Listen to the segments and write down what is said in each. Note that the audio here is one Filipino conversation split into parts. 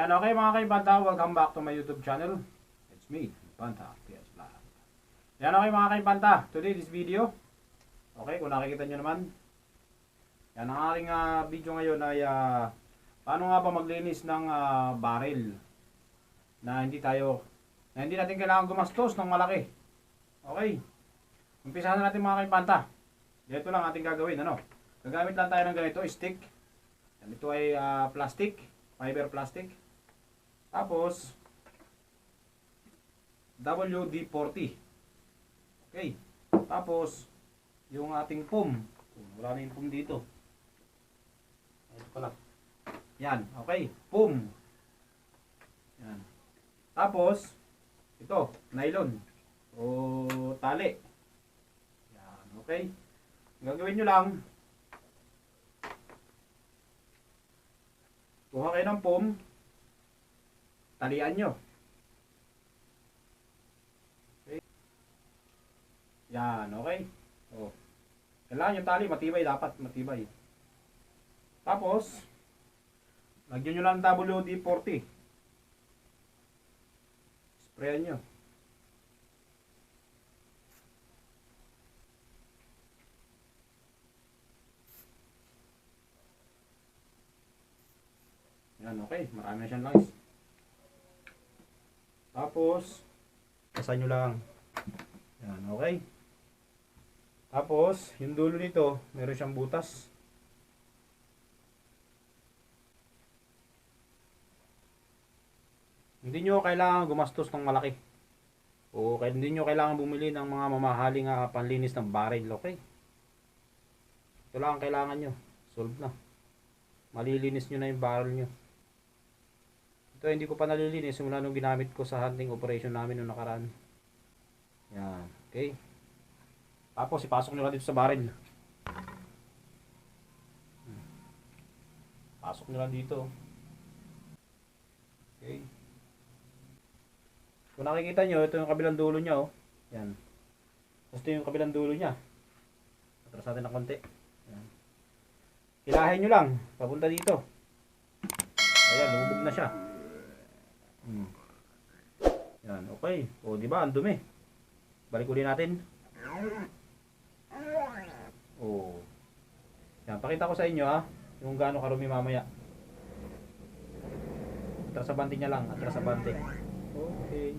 Yan, okay mga kaibanta, welcome back to my YouTube channel. It's me, Banta, PS Vlog. Yan, okay mga kaibanta, today this video, okay, kung nakikita nyo naman, yan ang aking ah, video ngayon ay ah, paano nga ba maglinis ng ah, barrel na hindi tayo, na hindi natin kailangan gumastos ng malaki. Okay, umpisa na natin mga kaibanta. Ito lang ating gagawin, ano? Gagamit lang tayo ng ganito, stick. Yan, ito ay ah, plastic, fiber plastic. Tapos, WD-40. Okay. Tapos, yung ating pum. Wala na yung pum dito. Ito pala. Yan. Okay. Pum. Yan. Tapos, ito. Nylon. O tali. Yan. Okay. Gagawin nyo lang, kuha kayo ng pum, talian nyo. Okay. Yan, okay. Oh. Kailangan yung tali, matibay dapat, matibay. Tapos, lagyan nyo lang WD-40. Sprayan nyo. Yan, okay. Marami na siyang langis. Tapos, kasan nyo lang. Yan, okay. Tapos, yung dulo nito, meron siyang butas. Hindi nyo kailangan gumastos ng malaki. O hindi nyo kailangan bumili ng mga mamahaling uh, panlinis ng barrel, okay? Ito lang ang kailangan nyo. Solve na. Malilinis nyo na yung barrel nyo. Ito hindi ko pa nalilinis simula nung ginamit ko sa hunting operation namin nung nakaraan. Yan. Okay. Tapos ipasok nyo lang dito sa barrel. Pasok nyo lang dito. Okay. Kung nakikita nyo, ito yung kabilang dulo niya oh. Yan. Ito yung kabilang dulo niya. Atras natin ng konti. Yan. Hilahin nyo lang. Papunta dito. Ayan, lumubog na siya. Hmm. Yan, okay. O, di ba? Ang dumi. Balik ulit natin. O. Yan, pakita ko sa inyo ha. Yung gaano karumi mamaya. Atras sa bante niya lang. Atras sa bante. Okay.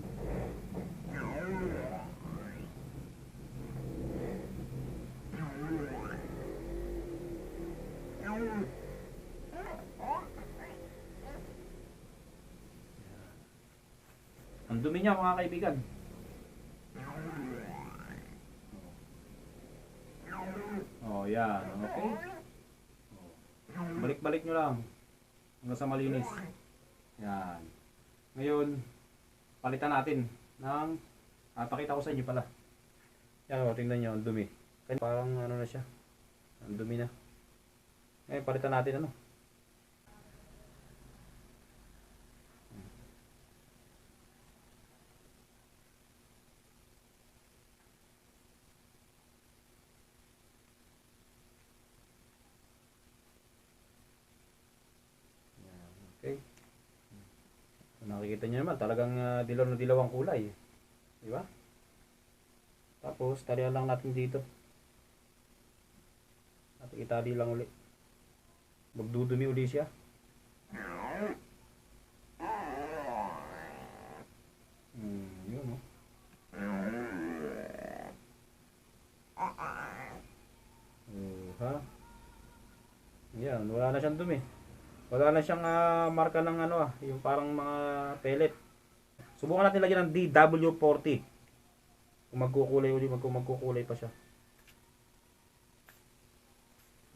Ang dumi niya mga kaibigan. Oh, yan. Okay. Balik-balik nyo lang. Hanggang sa malinis. Yan. Ngayon, palitan natin ng ah, pakita ko sa inyo pala. Yan, oh, tingnan nyo, ang dumi. Parang ano na siya. Ang dumi na. Ngayon, palitan natin ano. Yan, Okay. Kung nakikita nyo naman, talagang ah, dilaw na dilaw ang kulay. Di ba? Tapos, talian lang natin dito. At itali lang uli. Magdudumi uli siya. Hmm, yun oh. Oh, ha? Yan, wala na siyang dumi. Wala na siyang ah, marka ng ano ah, yung parang mga pellet. Subukan natin lagyan ng DW40. Kung magkukulay uli, kung magkukulay pa siya.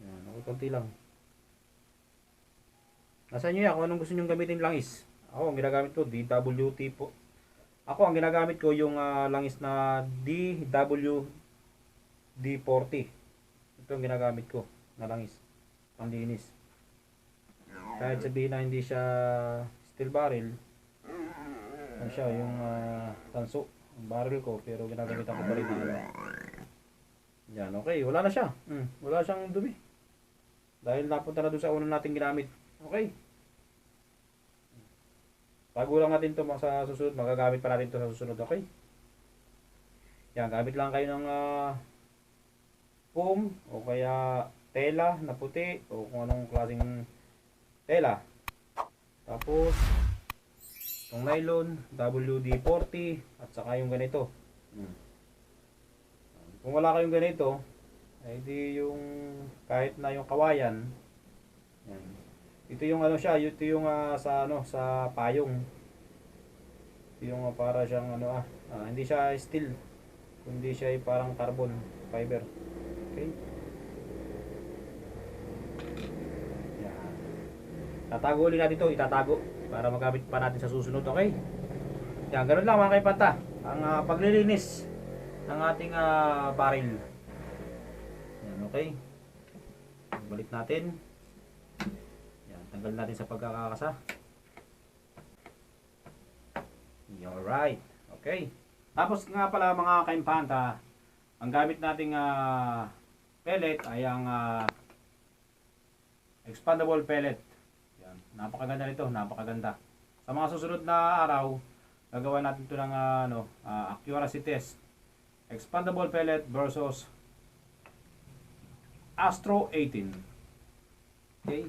Yan, okay, konti lang. Nasa inyo yan kung anong gusto nyo gamitin langis. Ako, ang ginagamit ko, DWT po. Ako, ang ginagamit ko yung ah, langis na DWD40. Ito ang ginagamit ko na langis. Panlinis. Kahit sabihin na hindi siya steel barrel, ano siya, yung uh, tanso, ang barrel ko, pero ginagamitan ko pa rin ano. Yan, okay, wala na siya. Hmm, wala siyang dumi. Dahil napunta na doon sa unang nating ginamit. Okay. Tago lang natin to sa susunod. Magagamit pa natin to sa susunod, okay? Yan, gamit lang kayo ng ah, foam o kaya tela na puti o kung anong klaseng tela. Tapos, itong nylon, WD-40 at saka yung ganito. Hmm. Kung wala kayong ganito, ay di yung kahit na yung kawayan. Yan. Ito yung ano siya, ito yung ah, sa ano sa payong. Ito yung ah, para siyang ano ah, ah, hindi siya steel, kundi siya ay parang carbon fiber. Okay? Yan. Tatago ulit natin ito, itatago para magamit pa natin sa susunod, okay? Yan, ganun lang mga kaipanta. Ang ah, paglilinis ng ating ah, barrel. Yan, okay? Balik natin. Yan, tanggal natin sa pagkakakasa. Alright. Okay. Tapos nga pala mga kaimpanta, ang gamit nating ah, pellet ay ang ah, expandable pellet. Napakaganda nito, napakaganda. Sa mga susunod na araw, gagawa natin ito ng ah, ano, ah, accuracy test. Expandable pellet versus Astro 18. Okay.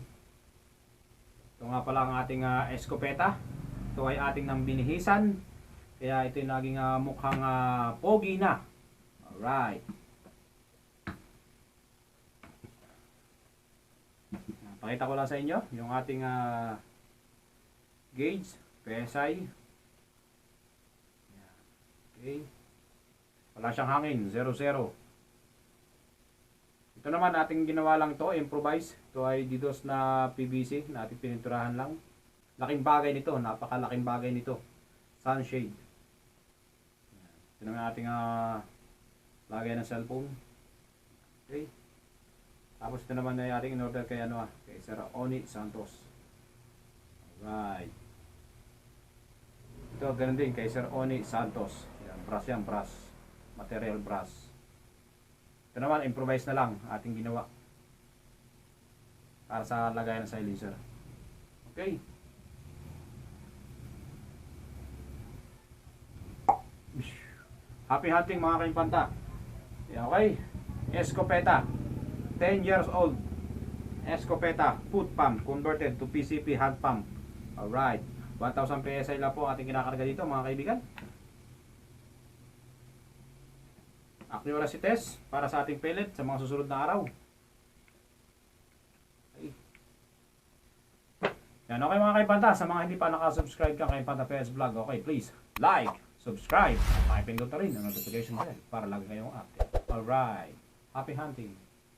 Ito nga pala ang ating ah, escopeta. Ito ay ating nang binihisan. Kaya ito yung naging ah, mukhang ah, pogi na. Alright. Pakita ko lang sa inyo yung ating ah, gauge, PSI. Yan. Okay. Wala siyang hangin, 0-0. Ito naman ating ginawa lang to, improvise. Ito ay didos na PVC na ating pininturahan lang. Laking bagay nito, napakalaking bagay nito. Sunshade. Yan. Ito naman ating ah, lagay ng cellphone. Okay. Tapos ito naman ay ating in-order kay ano ah, kay Sir Oni Santos. Alright. Ito ganun din kay Sir Oni Santos. Yan, brass yan, brass. Material brass. Ito naman, improvise na lang ating ginawa. Para sa lagayan ng silencer. Okay. Happy hunting mga kaimpanta. Okay. Escopeta. 10 years old. Escopeta. Foot pump. Converted to PCP hand pump. Alright. 1,000 PSI lang po ating kinakarga dito mga kaibigan. Accuracy test para sa ating pellet sa mga susunod na araw. Okay. Yan, okay mga kaipanta. Sa mga hindi pa nakasubscribe ka kay Panta PS Vlog, okay, please like, subscribe, at pakipindot na rin ang notification bell para lagi kayong update. Alright. Happy hunting!